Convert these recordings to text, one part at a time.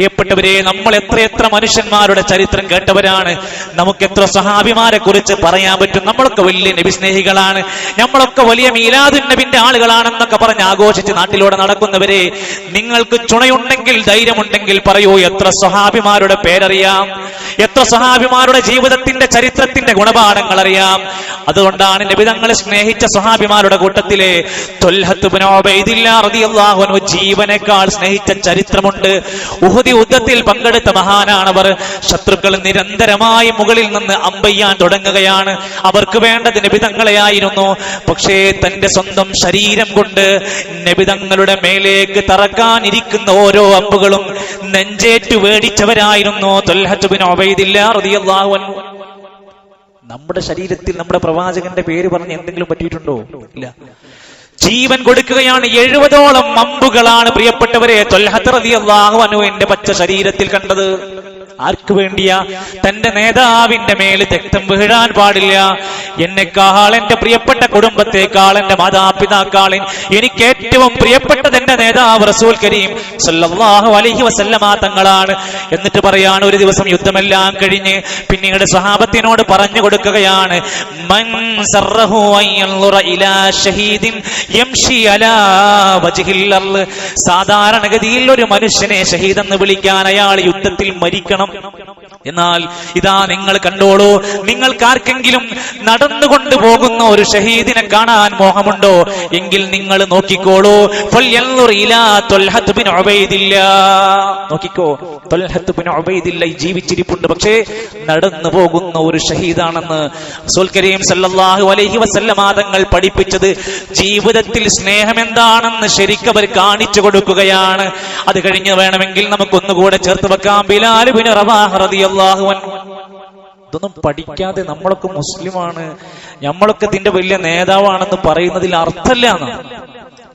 പ്രിയപ്പെട്ടവരെ നമ്മൾ എത്രയെത്ര മനുഷ്യന്മാരുടെ ചരിത്രം കേട്ടവരാണ്. നമുക്ക് എത്ര സഹാബിമാരെ കുറിച്ച് പറയാൻ പറ്റും. നമ്മളൊക്കെ വലിയ നബി സ്നേഹികളാണ് നമ്മളൊക്കെ വലിയ മീലാദുൻ നബിന്റെ ആളുകളാണെന്നൊക്കെ പറഞ്ഞ് ആഘോഷിച്ച് നാട്ടിലൂടെ നടക്കുന്നവരെ നിങ്ങൾക്ക് ചുണയുണ്ടെങ്കിൽ ധൈര്യമുണ്ടെങ്കിൽ പറയൂ എത്ര സഹാബിമാരുടെ പേരറിയാം. എത്ര സഹാബിമാരുടെ ജീവിതത്തിന്റെ ചരിത്രത്തിന്റെ ഗുണപാഠങ്ങൾ അറിയാം അതുകൊണ്ടാണ് നബിതങ്ങളെ സ്നേഹിച്ച സഹാബിമാരുടെ കൂട്ടത്തിലെ ജീവനേക്കാൾ സ്നേഹിച്ച ചരിത്രമുണ്ട്. ഉഹുദി യുദ്ധത്തിൽ പങ്കെടുത്ത മഹാനാണവർ. ശത്രുക്കൾ നിരന്തരമായി മുകളിൽ നിന്ന് അമ്പയ്യാൻ തുടങ്ങുകയാണ്. അവർക്ക് വേണ്ടത് നബിതങ്ങളെയായിരുന്നു. പക്ഷേ തന്റെ സ്വന്തം ശരീരം കൊണ്ട് നബിതങ്ങളുടെ മേലേക്ക് തറക്കാനിരിക്കുന്ന ഓരോ അമ്പുകളും നെഞ്ചേറ്റു വേടിച്ചവരായിരുന്നു. നമ്മുടെ ശരീരത്തിൽ നമ്മുടെ പ്രവാചകന്റെ പേര് പറഞ്ഞ് എന്തെങ്കിലും പറ്റിയിട്ടുണ്ടോ? ഇല്ല. ജീവൻ കൊടുക്കുകയാണ് എഴുപതോളം മമ്പുകളാണ് പ്രിയപ്പെട്ടവരെ. തൊല്ലാഹുവിന്റെ പച്ച ശരീരത്തിൽ കണ്ടത്. ആർക്കു വേണ്ടിയാ? തന്റെ നേതാവിന്റെ മേൽ രക്തം വീഴാൻ പാടില്ല. എന്നെക്കാൾ എന്റെ പ്രിയപ്പെട്ട കുടുംബത്തെക്കാൾ എന്റെ മാതാപിതാക്കാളിൻ എനിക്ക് ഏറ്റവും പ്രിയപ്പെട്ടത് എന്റെ നേതാവ് റസൂൽ കരീം സല്ലാഹു അലഹി വസല്ലമ തങ്ങളാണ്. എന്നിട്ട് പറയാണ് ഒരു ദിവസം യുദ്ധമെല്ലാം കഴിഞ്ഞ് പിന്നീട് സഹാബത്തിനോട് പറഞ്ഞു കൊടുക്കുകയാണ് സാധാരണഗതിയിൽ ഒരു മനുഷ്യനെ ഷഹീദ് എന്ന് വിളിക്കാൻ അയാൾ യുദ്ധത്തിൽ മരിക്കണം എന്നാൽ ഇതാ നിങ്ങൾ കണ്ടോളൂ നിങ്ങൾക്കാർക്കെങ്കിലും നടന്നുകൊണ്ട് പോകുന്ന ഒരു ഷഹീദിനെ കാണാൻ മോഹമുണ്ടോ? എങ്കിൽ നിങ്ങൾ നോക്കിക്കോളൂ. നോക്കിക്കോ. ജീവിച്ചിരിപ്പുണ്ട്. പക്ഷേ നടന്നു പോകുന്ന ഒരു ഷഹീദാണെന്ന് റസൂൽ കരീം സല്ലല്ലാഹു അലൈഹി പഠിപ്പിച്ചത് ജീവിതത്തിൽ സ്നേഹം എന്താണെന്ന് ശരിക്കവർ കാണിച്ചു കൊടുക്കുകയാണ്. അത് കഴിഞ്ഞ് വേണമെങ്കിൽ നമുക്കൊന്നുകൂടെ ചേർത്ത് വെക്കാം. ബിലാലുബിന് ഇതൊന്നും പഠിക്കാതെ നമ്മളൊക്കെ മുസ്ലിമാണ്. നമ്മളൊക്കെ ഇതിന്റെ വലിയ നേതാവാണെന്ന് പറയുന്നതിൽ അർത്ഥമില്ല എന്നാണ്.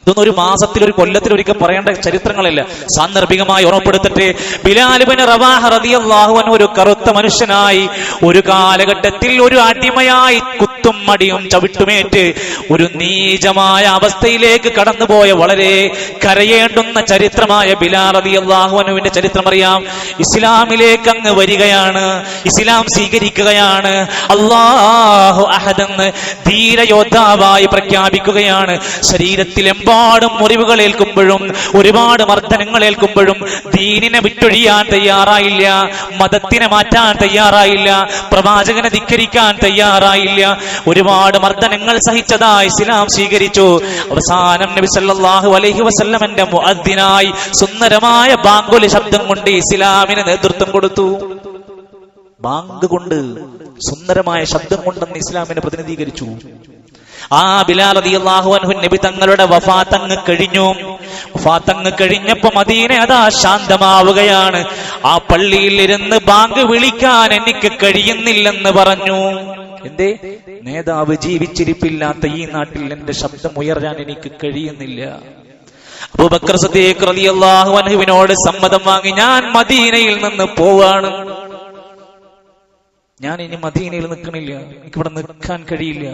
ഇതൊന്നും ഒരു മാസത്തിൽ ഒരു കൊല്ലത്തിൽ ഒരിക്കൽ പറയേണ്ട ചരിത്രങ്ങളില്ല. സാന്ദർഭികമായി ഓർമ്മപ്പെടുത്തട്ടെ ബിലാലിബിന് റവാഹ റളിയല്ലാഹുവിന് ഒരു കറുത്ത മനുഷ്യനായി ഒരു കാലഘട്ടത്തിൽ ഒരു അടിമയായി കുത്തും മടിയും ചവിട്ടുമേറ്റ് ഒരു നീചമായ അവസ്ഥയിലേക്ക് കടന്നുപോയ വളരെ കരയേണ്ടുന്ന ചരിത്രമായ ബിലാൽ റളിയല്ലാഹുവിന്റെ ചരിത്രം അറിയാം ഇസ്ലാമിലേക്ക് അങ്ങ് വരികയാണ് ഇസ്ലാം സ്വീകരിക്കുകയാണ് അള്ളാഹു അഹദെന്ന് ധീരയോദ്ധാവായി പ്രഖ്യാപിക്കുകയാണ്. ശരീരത്തിലെമ്പാടും മുറിവുകൾ ഏൽക്കുമ്പോഴും ഒരുപാട് മർദ്ദനങ്ങൾ ഏൽക്കുമ്പോഴും ദീനിനെ വിട്ടൊഴിയാൻ തയ്യാറായില്ല മതത്തിനെ മാറ്റാൻ തയ്യാറായില്ല പ്രവാചകനെ ധിക്കരിക്കാൻ തയ്യാറായില്ല. ഒരുപാട് മർദ്ദനങ്ങൾ സഹിച്ചതായി ഇസ്ലാം സ്വീകരിച്ചു. അവസാനം നബി സല്ലല്ലാഹു അലൈഹി വസല്ലമന്റെ മുഅദ്ദിനായി സുന്ദരമായ ബാങ്കുലി ശബ്ദം കൊണ്ട് ഇസ്ലാമിന് നേതൃത്വം കൊടുത്തു. ബാങ്ക് കൊണ്ട് സുന്ദരമായ ശബ്ദം കൊണ്ടെന്ന് ഇസ്ലാമിനെ പ്രതിനിധീകരിച്ചു. ആ ബിലാൽ റളിയല്ലാഹു അൻഹു നബി തങ്ങളുടെ വഫാത്തങ്ങ് കഴിഞ്ഞു. വഫാത്തങ്ങ് കഴിഞ്ഞപ്പോ മദീന അതാ ശാന്തമാവുകയാണ്. ആ പള്ളിയിൽ ഇരുന്ന് ബാങ്ക് വിളിക്കാൻ എനിക്ക് കഴിയുന്നില്ലെന്ന് പറഞ്ഞു. എന്തേ? നേതാവ് ജീവിച്ചിരിപ്പില്ലാത്ത ഈ നാട്ടിൽ എന്റെ ശബ്ദം ഉയർത്താൻ എനിക്ക് കഴിയുന്നില്ല. അബൂബക്കർ റളിയല്ലാഹു അൻഹുവിനോട് സമ്മതം വാങ്ങി ഞാൻ മദീനയിൽ നിന്ന് പോവാണ്. ഞാൻ ഇനി മദീനയിൽ നിൽക്കണില്ല. എനിക്കിവിടെ നിൽക്കാൻ കഴിയില്ല.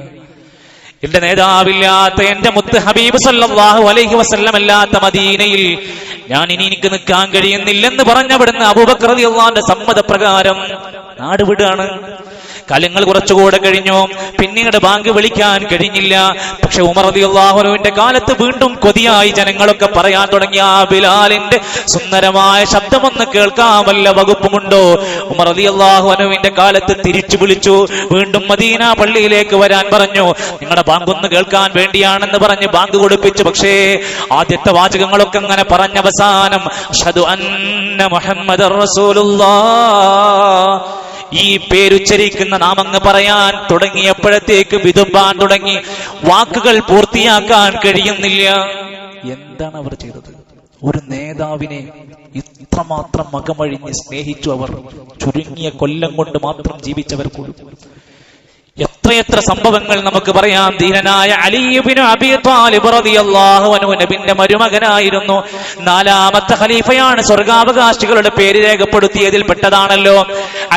എന്റെ നേതാവില്ലാത്ത എന്റെ മുത്ത് ഹബീബ് സല്ലാഹു അലൈഹി വസല്ലം അല്ലാത്ത മദീനയിൽ ഞാൻ ഇനി എനിക്ക് നിൽക്കാൻ കഴിയുന്നില്ലെന്ന് പറഞ്ഞവിടുന്ന് അബൂബക്കർ അള്ളാന്റെ സമ്മതപ്രകാരം നാട് വിടാണ്. കാലങ്ങൾ കുറച്ചുകൂടെ കഴിഞ്ഞു. പിന്നീട് ബാങ്ക് വിളിക്കാൻ കഴിഞ്ഞില്ല. പക്ഷെ ഉമർ റളിയല്ലാഹുവിന്റെ കാലത്ത് വീണ്ടും കൊതിയായി ജനങ്ങളൊക്കെ പറയാൻ തുടങ്ങിയ ആ ബിലാലിന്റെ സുന്ദരമായ ശബ്ദമൊന്ന് കേൾക്കാമല്ല വകുപ്പുമുണ്ടോ? ഉമർ റളിയല്ലാഹുവിന്റെ കാലത്ത് തിരിച്ചു വിളിച്ചു. വീണ്ടും മദീന പള്ളിയിലേക്ക് വരാൻ പറഞ്ഞു. നിങ്ങളുടെ ബാങ്ക് ഒന്ന് കേൾക്കാൻ വേണ്ടിയാണെന്ന് പറഞ്ഞ് ബാങ്ക് കൊടുപ്പിച്ചു. പക്ഷേ ആദ്യത്തെ വാചകങ്ങളൊക്കെ അങ്ങനെ പറഞ്ഞ അവസാനം അന്ന മുഹമ്മദ് ഈ പേരുച്ചരിക്കുന്ന നാമങ്ങ് പറയാൻ തുടങ്ങിയപ്പോഴത്തേക്ക് വിതുമ്പാൻ തുടങ്ങി. വാക്കുകൾ പൂർത്തിയാക്കാൻ കഴിയുന്നില്ല. എന്താണ് അവർ ചെയ്തത്? ഒരു നേതാവിനെ ഇത്രമാത്രം മകമഴിഞ്ഞ് സ്നേഹിച്ചു അവർ. ചുരുങ്ങിയ കൊല്ലം കൊണ്ട് മാത്രം ജീവിച്ചവർ എത്രയെത്ര സംഭവങ്ങൾ നമുക്ക് പറയാം. ധീരനായ അലീബിന് അബി താലിബ് റളിയല്ലാഹു അൻഹു നബിന്റെ മരുമകനായിരുന്നു. നാലാമത്തെ ഖലീഫയാണ് സ്വർഗാവകാശികളുടെ പേര് രേഖപ്പെടുത്തിയതിൽ പെട്ടതാണല്ലോ.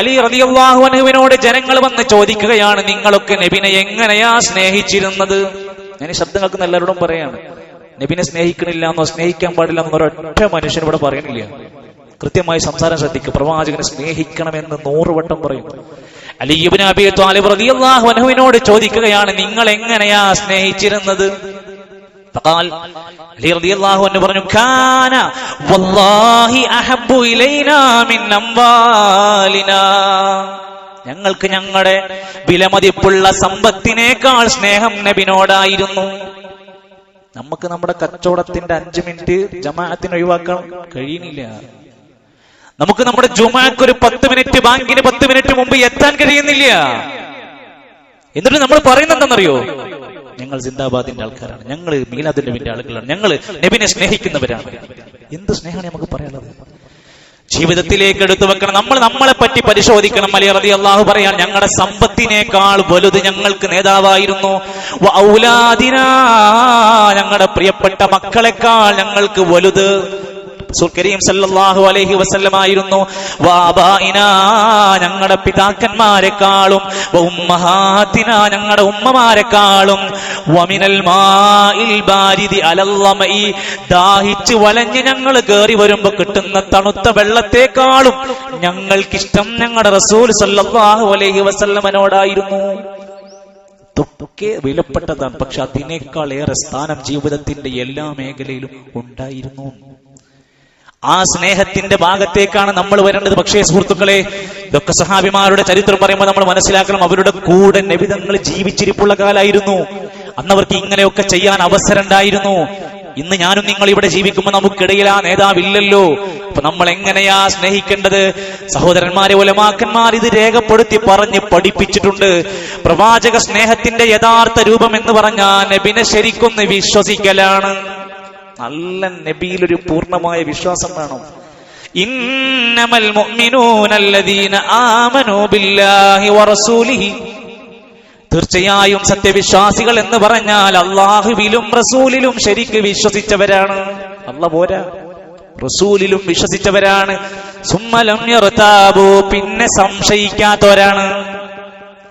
അലി റളിയല്ലാഹു അൻഹുവിനോട് ജനങ്ങൾ വന്ന് ചോദിക്കുകയാണ് നിങ്ങളൊക്കെ നബിനെ എങ്ങനെയാ സ്നേഹിച്ചിരുന്നത്? ഞാൻ ശബ്ദം കേൾക്കുന്ന എല്ലാവരോടും പറയാണ് നബിനെ സ്നേഹിക്കണില്ല എന്നോ സ്നേഹിക്കാൻ പാടില്ല എന്നോ ഒരൊറ്റ മനുഷ്യൻ ഇവിടെ പറയുന്നില്ല. കൃത്യമായി സംസാരം ശ്രദ്ധിക്കും പ്രവാചകനെ സ്നേഹിക്കണമെന്ന് നൂറുവട്ടം പറയുന്നു അലിയുബിന് അബി ത്വാലിബ് റളിയല്ലാഹു അൻഹുവിനോട് ചോദിക്കുകയാണ് നിങ്ങൾ എങ്ങനെയാ സ്നേഹിച്ചിരുന്നത് فقال അലി റളിയല്ലാഹു അൻഹു പറഞ്ഞു കാന വല്ലാഹി അഹബ്ബു ഇലൈനാ മിൻ അംവാലിനാ ഞങ്ങൾക്ക് ഞങ്ങളുടെ വിലമതിപ്പുള്ള സമ്പത്തിനേക്കാൾ സ്നേഹം നബിനോടായിരുന്നു നമുക്ക് നമ്മുടെ കച്ചവടത്തിന്റെ അഞ്ചു മിനിറ്റ് ജമാഅത്തിന് ഒഴിവാക്കാൻ കഴിയുന്നില്ല നമുക്ക് നമ്മുടെ ജുമാക്ക് ഒരു പത്ത് മിനിറ്റ് ബാങ്കിന് പത്ത് മിനിറ്റ് മുമ്പ് എത്താൻ കഴിയുന്നില്ല. എന്നിട്ട് നമ്മൾ പറയുന്നത് എന്താണെന്നറിയോ? ഞങ്ങൾ സിന്ദാബാദിന്റെ ആൾക്കാരാണ്. ഞങ്ങൾ മീലാദിന്റെ നബിന്റെ ആളുകളാണ്. ഞങ്ങൾ നബിനെ സ്നേഹിക്കുന്നവരാണ്. എന്ത് സ്നേഹമാണ് നമുക്ക് പറയാനുള്ളത്? ജീവിതത്തിലേക്ക് എടുത്തു വെക്കണം. നമ്മൾ നമ്മളെ പറ്റി പരിശോധിക്കണം. അലി റതി അള്ളാഹു പറയാൻ ഞങ്ങളുടെ സമ്പത്തിനേക്കാൾ വലുത് ഞങ്ങൾക്ക് നേതാവായിരുന്നു. ഔലാദിനാ, ഞങ്ങളുടെ പ്രിയപ്പെട്ട മക്കളെക്കാൾ ഞങ്ങൾക്ക് വലുത്. റസൂൽ കരീം സല്ലല്ലാഹു അലൈഹി വസല്ലമായിരുന്നു ഞങ്ങളുടെ പിതാക്കന്മാരെക്കാളും ഉമ്മഹാത്തിനാ ഞങ്ങളുടെ ഉമ്മമാരെക്കാളും വമിനൽ മാഇൽ ബാരിദി അലല്ലമഇ. ദാഹിച്ച് വലഞ്ഞ് ഞങ്ങൾ കയറി വരുമ്പോ കിട്ടുന്ന തണുത്ത വെള്ളത്തെക്കാളും ഞങ്ങൾക്കിഷ്ടം ഞങ്ങളുടെ റസൂൽ സല്ലല്ലാഹു അലൈഹി വസല്ലമനോടായിരുന്നു. തൊട്ടൊക്കെ വിലപ്പെട്ടതാണ് പക്ഷെ അതിനേക്കാൾ ഏറെ സ്ഥാനം ജീവിതത്തിന്റെ എല്ലാ മേഖലയിലും ഉണ്ടായിരുന്നു. ആ സ്നേഹത്തിന്റെ ഭാഗത്തേക്കാണ് നമ്മൾ വരേണ്ടത്. പക്ഷേ സുഹൃത്തുക്കളെ ഇതൊക്കെ സഹാബിമാരുടെ ചരിത്രം പറയുമ്പോൾ നമ്മൾ മനസ്സിലാക്കണം അവരുടെ കൂടെ നബിതങ്ങൾ ജീവിച്ചിരിപ്പുള്ള കാലായിരുന്നു. അന്നവർക്ക് ഇങ്ങനെയൊക്കെ ചെയ്യാൻ അവസരം ഉണ്ടായിരുന്നു ഇന്ന് ഞാനും നിങ്ങൾ ഇവിടെ ജീവിക്കുമ്പോൾ നമുക്കിടയിൽ ആ നേതാവില്ലല്ലോ അപ്പൊ നമ്മൾ എങ്ങനെയാ സ്നേഹിക്കേണ്ടത്? സഹോദരന്മാരെ ഒലമാക്കന്മാർ ഇത് രേഖപ്പെടുത്തി പറഞ്ഞ് പഠിപ്പിച്ചിട്ടുണ്ട്. പ്രവാചക സ്നേഹത്തിന്റെ യഥാർത്ഥ രൂപം എന്ന് പറഞ്ഞാൽ നബിനെ ശരിക്കൊന്ന് വിശ്വസിക്കലാണ്. നല്ല നബിയിൽ ഒരു പൂർണമായ വിശ്വാസം വേണം. മുഅ്മിനൂനല്ലദീന ആമനൂ ബില്ലാഹി വറസൂലിഹി. തീർച്ചയായും സത്യവിശ്വാസികൾ എന്ന് പറഞ്ഞാൽ അള്ളാഹുവിലും റസൂലിലും ശരിക്ക് വിശ്വസിച്ചവരാണ്. അല്ല പോരാ. റസൂലിലും വിശ്വസിച്ചവരാണ്. സുമ്മലം പിന്നെ സംശയിക്കാത്തവരാണ്.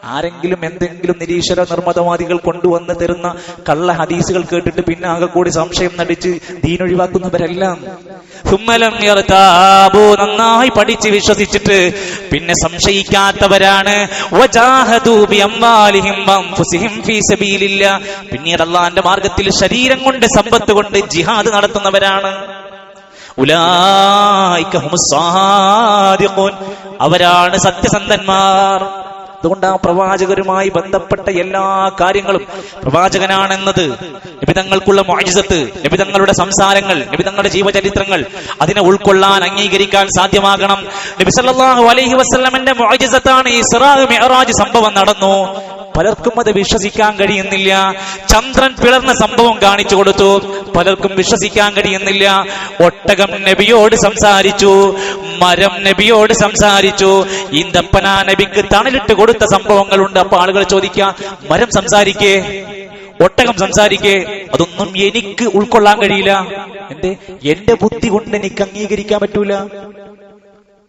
ആരെങ്കിലും എന്തെങ്കിലും നിരീശ്വര നിർമ്മതവാദികൾ കൊണ്ടുവന്ന് തരുന്ന കള്ള ഹദീസുകൾ കേട്ടിട്ട് പിന്നെ ആകെ കൂടി സംശയം നടിച്ച് ദീനൊഴിവാക്കുന്നവരെല്ലാം സുമ്മലം നന്നായി പഠിച്ച് വിശ്വസിച്ചിട്ട് പിന്നെ സംശയിക്കാത്തവരാണ്. പിന്നീട് അള്ളാന്റെ മാർഗത്തിൽ ശരീരം കൊണ്ട് സമ്പത്ത് കൊണ്ട് ജിഹാദ് നടത്തുന്നവരാണ്. അവരാണ് സത്യസന്ധന്മാർ. അതുകൊണ്ട് ആ പ്രവാചകരുമായി ബന്ധപ്പെട്ട എല്ലാ കാര്യങ്ങളും പ്രവാചകനാണെന്നത് നിബിതങ്ങൾക്കുള്ള മോജിസത്ത് നിബിതങ്ങളുടെ സംസാരങ്ങൾ നിബിതങ്ങളുടെ ജീവചരിത്രങ്ങൾ അതിനെ ഉൾക്കൊള്ളാൻ അംഗീകരിക്കാൻ സാധ്യമാകണം. നബി സല്ലല്ലാഹു അലൈഹി വസല്ലമന്റെ മോജിസത്താണ് ഈ സിറാഹ് മെഹറാജ് സംഭവം നടന്നു. പലർക്കും അത് വിശ്വസിക്കാൻ കഴിയുന്നില്ല. ചന്ദ്രൻ പിളർന്ന സംഭവം കാണിച്ചു കൊടുത്തു. പലർക്കും വിശ്വസിക്കാൻ കഴിയുന്നില്ല. ഒട്ടകം നബിയോട് സംസാരിച്ചു. മരം നബിയോട് സംസാരിച്ചു. ഈന്തപ്പന നബിക്ക് തണലിട്ട് കൊടുത്ത. സംഭവങ്ങളുണ്ട്. അപ്പൊ ആളുകൾ ചോദിക്കുക മരം സംസാരിക്കേ? ഒട്ടകം സംസാരിക്കേ? അതൊന്നും എനിക്ക് ഉൾക്കൊള്ളാൻ കഴിയില്ല. എന്റെ എന്റെ ബുദ്ധി കൊണ്ട് എനിക്ക് അംഗീകരിക്കാൻ പറ്റൂല.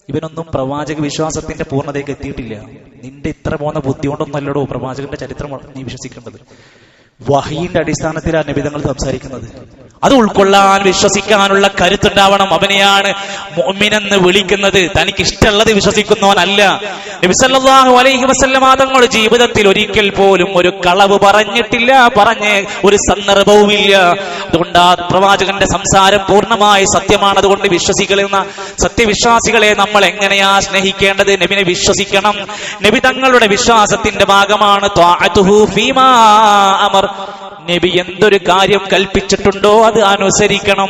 ഇവനൊന്നും പ്രവാചക വിശ്വാസത്തിന്റെ പൂർണതയ്ക്ക് എത്തിയിട്ടില്ല. നിന്റെ ഇത്ര പോന്ന ബുദ്ധി കൊണ്ടൊന്നും അല്ലടോ പ്രവാചകന്റെ ചരിത്രം നീ വിശ്വസിക്കേണ്ടത്? വഹീന്റെ അടിസ്ഥാനത്തിലാണ് നിബിധങ്ങൾ സംസാരിക്കുന്നത്. അത് ഉൾക്കൊള്ളാൻ വിശ്വസിക്കാനുള്ള കരുത്തുണ്ടാവണം. അവനെയാണ് മോമിനെന്ന് വിളിക്കുന്നത്. തനിക്ക് ഇഷ്ടമുള്ളത് വിശ്വസിക്കുന്നവനല്ല നബിസല്ലാഹു അലൈഹി വസല്ലമ തങ്ങൾ ജീവിതത്തിൽ ഒരിക്കൽ പോലും ഒരു കളവ് പറഞ്ഞിട്ടില്ല. പറഞ്ഞ് ഒരു സന്ദർഭവുമില്ല അതുകൊണ്ട് ആ പ്രവാചകന്റെ സംസാരം പൂർണമായി സത്യമാണ് അതുകൊണ്ട് വിശ്വസിക്കുന്ന സത്യവിശ്വാസികളെ നമ്മൾ എങ്ങനെയാ സ്നേഹിക്കേണ്ടത്? നബിനെ വിശ്വസിക്കണം. നബി തങ്ങളുടെ വിശ്വാസത്തിന്റെ ഭാഗമാണ് അമർ. നബി എന്തൊരു കാര്യം കൽപ്പിച്ചിട്ടുണ്ടോ അത് അനുസരിക്കണം.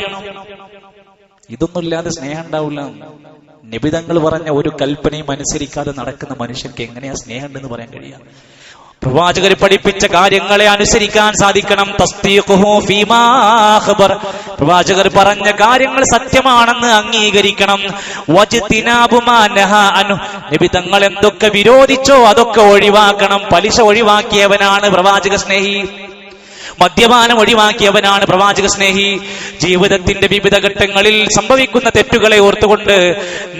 ഇതൊന്നുമില്ലാതെ സ്നേഹം ഉണ്ടാവില്ല. നിബിതങ്ങൾ പറഞ്ഞ ഒരു കൽപ്പനയും അനുസരിക്കാതെ നടക്കുന്ന മനുഷ്യർക്ക് എങ്ങനെയാ സ്നേഹം ഉണ്ടെന്ന് പറയാൻ കഴിയുക? പ്രവാചകർ പഠിപ്പിച്ച കാര്യങ്ങളെ അനുസരിക്കാൻ സാധിക്കണം. പ്രവാചകർ പറഞ്ഞ കാര്യങ്ങൾ സത്യമാണെന്ന് അംഗീകരിക്കണം. നബി തങ്ങൾ എന്തൊക്കെ വിരോധിച്ചോ അതൊക്കെ ഒഴിവാക്കണം. പലിശ ഒഴിവാക്കിയവനാണ് പ്രവാചക സ്നേഹി. മദ്യപാനം ഒഴിവാക്കിയവനാണ് പ്രവാചക സ്നേഹി. ജീവിതത്തിന്റെ വിവിധ ഘട്ടങ്ങളിൽ സംഭവിക്കുന്ന തെറ്റുകളെ ഓർത്തുകൊണ്ട്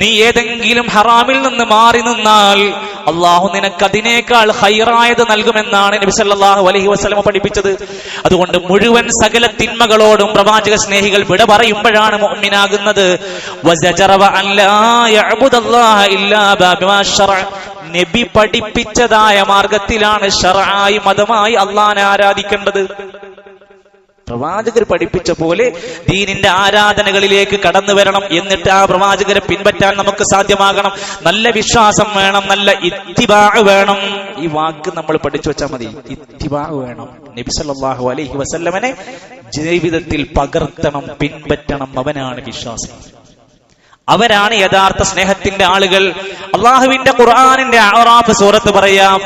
നീ ഏതെങ്കിലും ഹറാമിൽ നിന്ന് മാറി നിന്നാൽ അള്ളാഹു നിനക്ക് അതിനേക്കാൾ ഹൈറായത് നൽകുമെന്നാണ് നബി സല്ലല്ലാഹു അലൈഹി വസല്ലമ പഠിപ്പിച്ചത്. അതുകൊണ്ട് മുഴുവൻ സകല തിന്മകളോടും പ്രവാചക സ്നേഹികൾ വിട പറയുമ്പോഴാണ് മുഅ്മിനാകുന്നത്. യഅബുദല്ലാഹ നബി പഠിപ്പിച്ചതായ മാർഗത്തിലാണ് ഷറായി മതമായി അള്ളാൻ ആരാധിക്കേണ്ടത്. പ്രവാചകർ പഠിപ്പിച്ച പോലെ ദീനിന്റെ ആരാധനകളിലേക്ക് കടന്നു വരണം എന്നിട്ട് ആ പ്രവാചകരെ പിൻപറ്റാൻ നമുക്ക് സാധ്യമാകണം. നല്ല വിശ്വാസം വേണം നല്ല ഇത്തിബാ വേണം. ഈ വാക്ക് നമ്മൾ പഠിച്ചു വെച്ചാൽ മതി. ഇത്തിബാ വേണം. നബിസല്ലാഹു അലൈഹി വസല്ലമനെ ജീവിതത്തിൽ പകർത്തണം പിൻപറ്റണം അവനാണ് വിശ്വാസം. അവരാണ് യഥാർത്ഥ സ്നേഹത്തിന്റെ ആളുകൾ. അള്ളാഹുവിന്റെ ഖുർആാനിന്റെ ആറാഫ് സൂറത്ത് പറയാം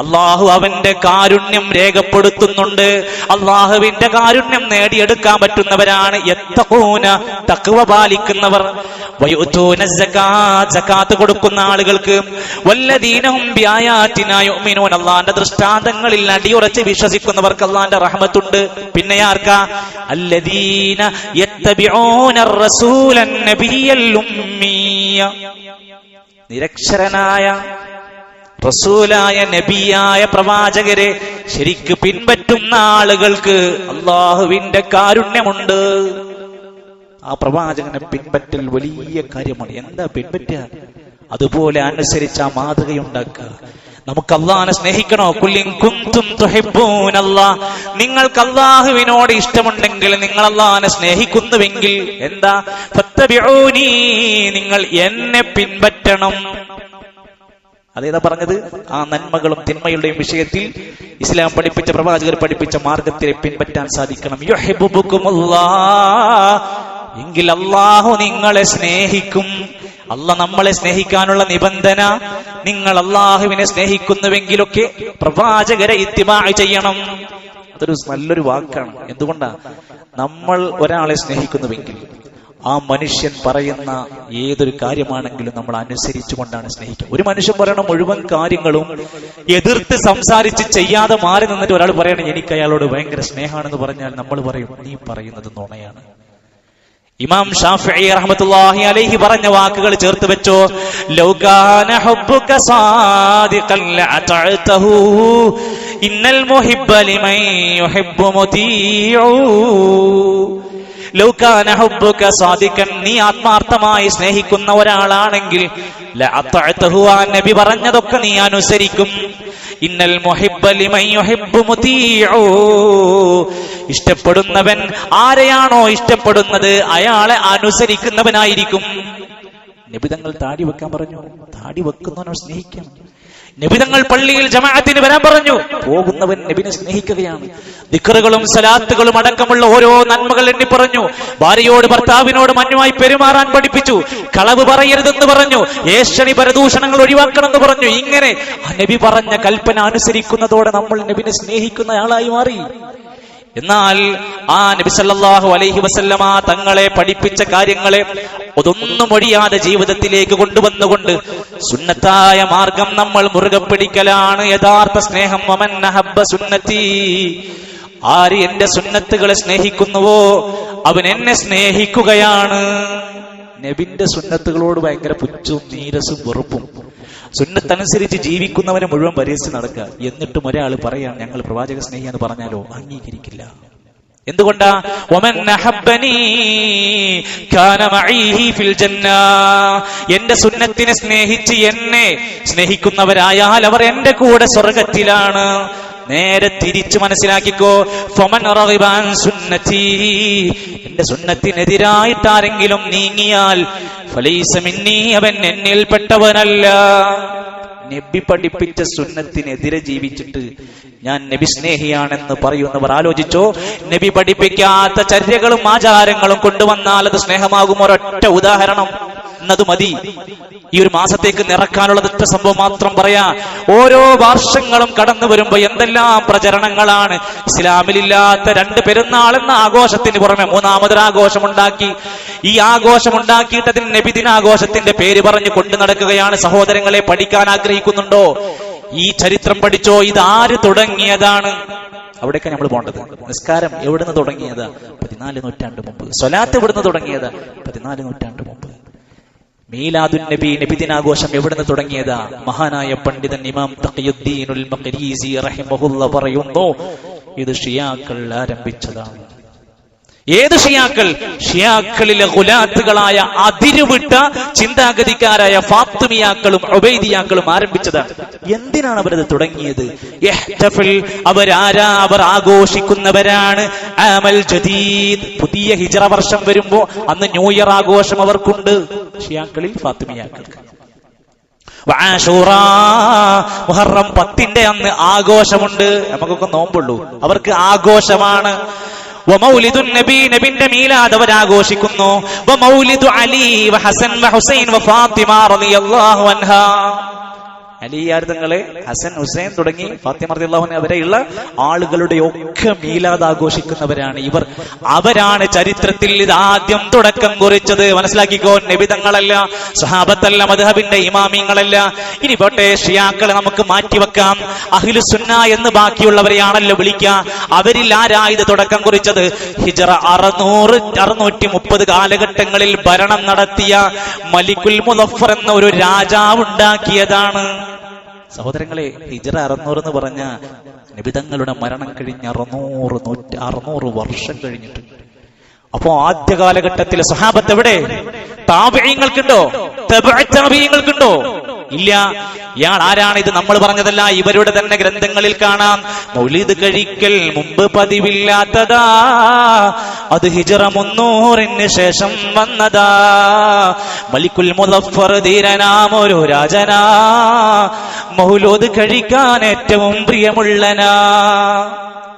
അള്ളാഹു അവന്റെ കാരുണ്യം രേഖപ്പെടുത്തുന്നുണ്ട്. അള്ളാഹുവിന്റെ കാരുണ്യം നേടിയെടുക്കാൻ പറ്റുന്നവരാണ് എത്തൂന തക്കുവ പാലിക്കുന്നവർ. കൊടുക്കുന്ന ആളുകൾക്ക് വല്ലദീനഹും ബിആയാതിനാ യുഅ്മിനൂൻ. അള്ളാന്റെ ദൃഷ്ടാന്തങ്ങളിൽ അടിയുറച്ച് വിശ്വസിക്കുന്നവർക്ക് അള്ളാന്റെ റഹ്മത്തുണ്ട്. പിന്നെ ആർക്കാ? അല്ലദീന നിരക്ഷരനായ റസൂലായ നബിയായ പ്രവാചകരെ ശരിക്ക് പിൻപറ്റുന്ന ആളുകൾക്ക് അള്ളാഹുവിന്റെ കാരുണ്യമുണ്ട്. ആ പ്രവാചകനെ പിൻപറ്റൽ വലിയ കാര്യമാണ്. എന്താ പിൻപറ്റുക? അതുപോലെ അനുസരിച്ച് ആ മാതൃകയുണ്ടാക്കുക. നമുക്ക് അള്ളാഹിനെ സ്നേഹിക്കണോ? കുല്ലിൻ കുന്തും നിങ്ങൾക്ക് അള്ളാഹുവിനോട് ഇഷ്ടമുണ്ടെങ്കിൽ നിങ്ങൾ അള്ളാഹിനെ സ്നേഹിക്കുന്നുവെങ്കിൽ എന്താ? നിങ്ങൾ എന്നെ പിൻപറ്റണം. അതേതാ പറഞ്ഞത്? ആ നന്മകളും തിന്മയുടെയും വിഷയത്തിൽ ഇസ്ലാം പഠിപ്പിച്ച പ്രവാചകർ പഠിപ്പിച്ച മാർഗത്തിലെ പിൻപറ്റാൻ സാധിക്കണം. എങ്കിൽ അള്ളാഹു നിങ്ങളെ സ്നേഹിക്കും. അല്ല നമ്മളെ സ്നേഹിക്കാനുള്ള നിബന്ധന നിങ്ങൾ അള്ളാഹുവിനെ സ്നേഹിക്കുന്നുവെങ്കിലൊക്കെ പ്രവാചകരെ ഇത്തിമാ ചെയ്യണം. അതൊരു നല്ലൊരു വാക്കാണ്. എന്തുകൊണ്ടാ? നമ്മൾ ഒരാളെ സ്നേഹിക്കുന്നുവെങ്കിൽ. ആ മനുഷ്യൻ പറയുന്ന ഏതൊരു കാര്യമാണെങ്കിലും നമ്മൾ അനുസരിച്ചുകൊണ്ടാണ് സ്നേഹിക്കുക. ഒരു മനുഷ്യൻ പറയണ മുഴുവൻ കാര്യങ്ങളും എതിർത്ത് സംസാരിച്ച് ചെയ്യാതെ മാറി നിന്നിട്ട് ഒരാൾ പറയണം എനിക്ക് അയാളോട് ഭയങ്കര സ്നേഹമാണെന്ന് പറഞ്ഞാൽ നമ്മൾ പറയും നീ പറയുന്നത് നുണയാണ്. ഇമാം ഷാഫി റഹ്മത്തുള്ളാഹി അലൈഹി പറഞ്ഞ വാക്കുകൾ ചേർത്ത് വെച്ചോ ലൗകാന ഇന്നൽ മുഹിബ്ബ യുഹിബ്ബു മുതീഉ. നീ ആത്മാർത്ഥമായി സ്നേഹിക്കുന്ന ഒരാളാണെങ്കിൽ നബി പറഞ്ഞതൊക്കെ നീ അനുസരിക്കും. ഇന്നൽ ഇഷ്ടപ്പെടുന്നവൻ ആരെയാണോ ഇഷ്ടപ്പെടുന്നത് അയാളെ അനുസരിക്കുന്നവനായിരിക്കും. നിബിതങ്ങൾ താടി വെക്കാൻ പറഞ്ഞു താടി വെക്കുന്നവനോ സ്നേഹിക്കണം. നിബിതങ്ങൾ പള്ളിയിൽ ജമാഅത്തിന് വരാൻ പറഞ്ഞു. പോകുന്നവൻ നബിനെ സ്നേഹിക്കുകയാണ്. ദിക്കറുകളും സലാത്തുകളും അടക്കമുള്ള ഓരോ നന്മകൾ എണ്ണി പറഞ്ഞു. ഭാര്യയോട് ഭർത്താവിനോട് മഞ്ഞുമായി പെരുമാറാൻ പഠിപ്പിച്ചു. കളവ് പറയരുതെന്ന് പറഞ്ഞു. ഏഷണി പരദൂഷണങ്ങൾ ഒഴിവാക്കണമെന്ന് പറഞ്ഞു. ഇങ്ങനെ നബി പറഞ്ഞ കൽപ്പന അനുസരിക്കുന്നതോടെ നമ്മൾ നബിനെ സ്നേഹിക്കുന്ന ആളായി മാറി. എന്നാൽ ആ നബി സല്ലല്ലാഹു അലൈഹി വസല്ലമ തങ്ങളെ പഠിപ്പിച്ച കാര്യങ്ങളെ ഒതൊന്നും ഒഴിയാതെ ജീവിതത്തിലേക്ക് കൊണ്ടുവന്നുകൊണ്ട് സുന്നത്തായ മാർഗം നമ്മൾ മുറുകെ പിടിക്കലാണ്. യഥാർത്ഥ സ്നേഹം വമൻ നഹബ്ബ സുന്നത്തി. ആര് എന്റെ സുന്നത്തുകളെ സ്നേഹിക്കുന്നുവോ അവൻ എന്നെ സ്നേഹിക്കുകയാണ്. നബിന്റെ സുന്നത്തുകളോട് ഭയങ്കര പുച്ഛവും നീരസും വെറുപ്പും. സുന്നത്തനുസരിച്ച് ജീവിക്കുന്നവരെ മുഴുവൻ പരിഹസിച്ച് നടക്കുക. എന്നിട്ടും ഒരാൾ പറയാൻ ഞങ്ങൾ പ്രവാചക സ്നേഹി എന്ന് പറഞ്ഞാലോ? അംഗീകരിക്കില്ല. എന്തുകൊണ്ടാ? എന്റെ സുന്നത്തിനെ സ്നേഹിച്ച് എന്നെ സ്നേഹിക്കുന്നവരായാൽ അവർ എന്റെ കൂടെ സ്വർഗത്തിലാണ്. നേരെ തിരിച്ചു മനസ്സിലാക്കിക്കോ. ഫമൻ സുന്നത്തി. എന്റെ സുന്നത്തിനെതിരായിട്ട് ആരെങ്കിലും നീങ്ങിയാൽ ഫലീസമിന്നി അവൻ എന്നിൽപ്പെട്ടവനല്ല നബി പഠിപ്പിച്ച സുന്നത്തിനെതിരെ ജീവിച്ചിട്ട് ഞാൻ നബി സ്നേഹിയാണെന്ന് പറയുന്നവർ ആലോചിച്ചോ? നബി പഠിപ്പിക്കാത്ത ചര്യകളും ആചാരങ്ങളും കൊണ്ടുവന്നാൽ അത് സ്നേഹമാകും. ഒരൊറ്റ ഉദാഹരണം. എന്നത് മതി. ഈ ഒരു മാസത്തേക്ക് നിറക്കാനുള്ള ഒറ്റ സംഭവം മാത്രം പറയാ ഓരോ വർഷങ്ങളും കടന്നു വരുമ്പോ എന്തെല്ലാം പ്രചരണങ്ങളാണ്. ഇസ്ലാമിലില്ലാത്ത രണ്ട് പെരുന്നാൾ എന്ന ആഘോഷത്തിന് പുറമെ മൂന്നാമതൊരു ആഘോഷം ഉണ്ടാക്കി. ഈ ആഘോഷം ഉണ്ടാക്കിയിട്ട് അതിന് നബിദിനാഘോഷത്തിന്റെ പേര് പറഞ്ഞു കൊണ്ടു നടക്കുകയാണ്. സഹോദരങ്ങളെ പഠിക്കാൻ ആഗ്രഹിക്കുന്നുണ്ടോ? ഈ ചരിത്രം പഠിച്ചോ? ഇത് ആര് തുടങ്ങിയതാണ്? അവിടേക്ക് നമ്മൾ പോകേണ്ടത്. നിസ്കാരം എവിടുന്ന് തുടങ്ങിയത്? പതിനാല് നൂറ്റാണ്ട് മുമ്പ്. സ്വലാത്ത് എവിടുന്ന് തുടങ്ങിയത്? പതിനാല് നൂറ്റാണ്ട് മുമ്പ്. മീലാദുൻ നബി നബിദിനാഘോഷം എവിടുന്ന് തുടങ്ങിയതാ? മഹാനായ പണ്ഡിതൻ ഇമാം തഖിയുദ്ദീൻ പറയുന്നു ഇത് ഷിയാക്കൾ ആരംഭിച്ചതാണ്. ഏത് ഷിയാക്കൾ? ഷിയാക്കളിലെ ഗുലാത്തുകളായ അതിരുവിട്ട ചിന്താഗതിക്കാരായ ഫാത്തുമിയാക്കളും ഒബൈദിയാക്കളും ആരംഭിച്ചത്. എന്തിനാണ് അവരത് തുടങ്ങിയത്? അവരാരാ? അവർ ആഘോഷിക്കുന്നവരാണ്. ആമൽ ജദീദ്. പുതിയ ഹിജറ വർഷം വരുമ്പോ അന്ന് ന്യൂ ഇയർ ആഘോഷം അവർക്കുണ്ട്. ഷിയാക്കളിൽ ഫാത്തുമിയാക്കൾക്ക് മുഹറം പത്തിന്റെ അന്ന് ആഘോഷമുണ്ട്. നമുക്കൊക്കെ നോമ്പുള്ളൂ. അവർക്ക് ആഘോഷമാണ്. നബി നബിന്റെ മീലാദ് അവർ ആഘോഷിക്കുന്നു. അലി ഹസൻ ഹുസൈൻ ഫാത്തിമ റളിയല്ലാഹു അൻഹാ. അലിയാർ തങ്ങളെ ഹസൻ ഹുസൈൻ തുടങ്ങി ഫാത്തിമ അവരെയുള്ള ആളുകളുടെ ഒക്കെ മീലാദ് ആഘോഷിക്കുന്നവരാണ് ഇവർ. അവരാണ് ചരിത്രത്തിൽ ഇത് ആദ്യം തുടക്കം കുറിച്ചത്. മനസ്സിലാക്കിക്കോ നബിതങ്ങളല്ല സഹാബത്തല്ല മധുഹബിന്റെ ഇമാമിങ്ങളല്ല. ഇനി പോട്ടെ ഷിയാക്കളെ നമുക്ക് മാറ്റിവെക്കാം അഖിലു സുന്ന എന്ന് ബാക്കിയുള്ളവരെയാണല്ലോ വിളിക്കുക. അവരിൽ ആരാ ഇത് തുടക്കം കുറിച്ചത്? ഹിജറ അറുന്നൂറ് അറുന്നൂറ്റി മുപ്പത് കാലഘട്ടങ്ങളിൽ ഭരണം നടത്തിയ മലിക്കുൽ മുദഫർ എന്ന ഒരു രാജാവ് ഉണ്ടാക്കിയതാണ്. സഹോദരങ്ങളെ ഹിജറ അറുന്നൂറ് എന്ന് പറഞ്ഞ നിബിതങ്ങളുടെ മരണം കഴിഞ്ഞ് അറുന്നൂറ് നൂറ്റി അറുന്നൂറ് വർഷം കഴിഞ്ഞിട്ടുണ്ട് അപ്പോ ആദ്യ കാലഘട്ടത്തിലെ സഹാബത്ത് എവിടെ? താപയങ്ങൾക്കുണ്ടോ താപഴയങ്ങൾക്കുണ്ടോ ഇല്ല. ഇയാൾ ആരാണ് ഇത് നമ്മൾ പറഞ്ഞതല്ല. ഇവരുടെ തന്നെ ഗ്രന്ഥങ്ങളിൽ കാണാം. മൗലിദ് കഴിക്കൽ മുമ്പ് പതിവില്ലാത്തതാ. അത് ഹിജറ മുന്നൂറിന് ശേഷം വന്നതാ. മലിക്കുൽ മുദഫർ ധീരനാം ഒരു രാജനാ. മൗലോദ് കഴിക്കാൻ ഏറ്റവും പ്രിയമുള്ളനാ.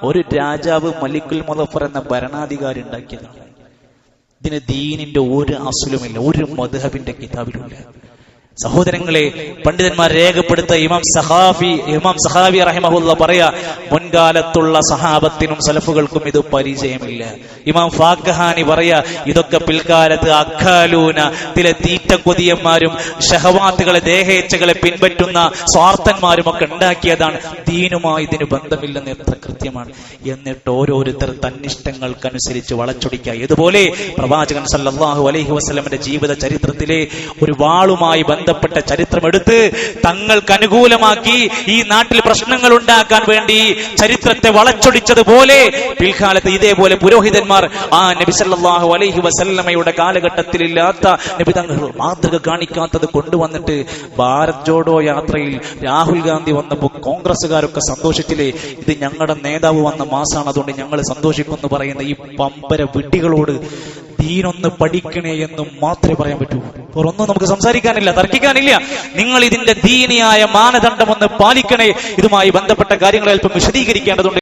ഒരു രാജാവ് മലിക്കുൽ മുദഫർ എന്ന ഭരണാധികാരി ഉണ്ടാക്കിയതാണ് ഇതിന് ദീനിന്റെ ഒരു അസുലുമില്ല ഒരു മധുഹബിന്റെ കിതാബിലുമില്ല. സഹോദരങ്ങളെ പണ്ഡിതന്മാർ രേഖപ്പെടുത്ത ഇമാം സഹാഫി ഇമാം സഹാബി റഹിമഹുല്ല പറയാ മുൻകാലത്തുള്ള സഹാബത്തിനും സലഫുകൾക്കും ഇത് പരിചയമില്ല. ഇമാം ഫാഖഹാനി പറയാ ഇതൊക്കെ പിൽക്കാലത്ത് അഖാലൂന ചില തീറ്റ കൊതിയന്മാരും ഷഹവാത്തുകളെ ദേഹേച്ഛകളെ പിൻപറ്റുന്ന സ്വാർത്ഥന്മാരും ഒക്കെ ഉണ്ടാക്കിയതാണ്. ദീനുമായി ഇതിന് ബന്ധമില്ലെന്ന് എത്ര കൃത്യമാണ്. എന്നിട്ട് ഓരോരുത്തർ തന്നിഷ്ടങ്ങൾക്കനുസരിച്ച് വളച്ചൊടിക്കുക. ഇതുപോലെ പ്രവാചകൻ സല്ലാഹു അലൈഹി വസ്ലമിന്റെ ജീവിത ചരിത്രത്തിലെ ഒരു വാളുമായി ബന്ധപ്പെട്ട ചരിത്രം എടുത്ത് തങ്ങൾക്ക് അനുകൂലമാക്കി ഈ നാട്ടിൽ പ്രശ്നങ്ങൾ ഉണ്ടാക്കാൻ വേണ്ടി ചരിത്രത്തെ വളച്ചൊടിച്ചതുപോലെ പിൽക്കാലത്ത് ഇതേപോലെ പുരോഹിതന്മാർ ആ നബി സല്ലല്ലാഹു അലൈഹി വസല്ലമയുടെ കാലഘട്ടത്തിലില്ലാത്ത നബി തങ്ങൾ മാതൃക കാണിക്കാത്തത് കൊണ്ടുവന്നിട്ട് ഭാരത് ജോഡോ യാത്രയിൽ രാഹുൽ ഗാന്ധി വന്നപ്പോൾ കോൺഗ്രസ്സുകാരൊക്കെ സന്തോഷിച്ചില്ലേ? ഇത് ഞങ്ങളുടെ നേതാവ് വന്ന മാസാണ് അതുകൊണ്ട് ഞങ്ങൾ സന്തോഷിക്കുമെന്ന് പറയുന്ന ഈ പമ്പര വിഡ്ഢികളോട് ദീനൊന്ന് പഠിക്കണേ എന്ന് മാത്രമേ പറയാൻ പറ്റൂ. ഒന്നും നമുക്ക് സംസാരിക്കാനില്ല തർക്കിക്കാനില്ല. നിങ്ങൾ ഇതിന്റെ ദീനിയായ മാനദണ്ഡം ഒന്ന് പാലിക്കണേ. ഇതുമായി ബന്ധപ്പെട്ട കാര്യങ്ങൾ അല്പം വിശദീകരിക്കേണ്ടതുണ്ട്.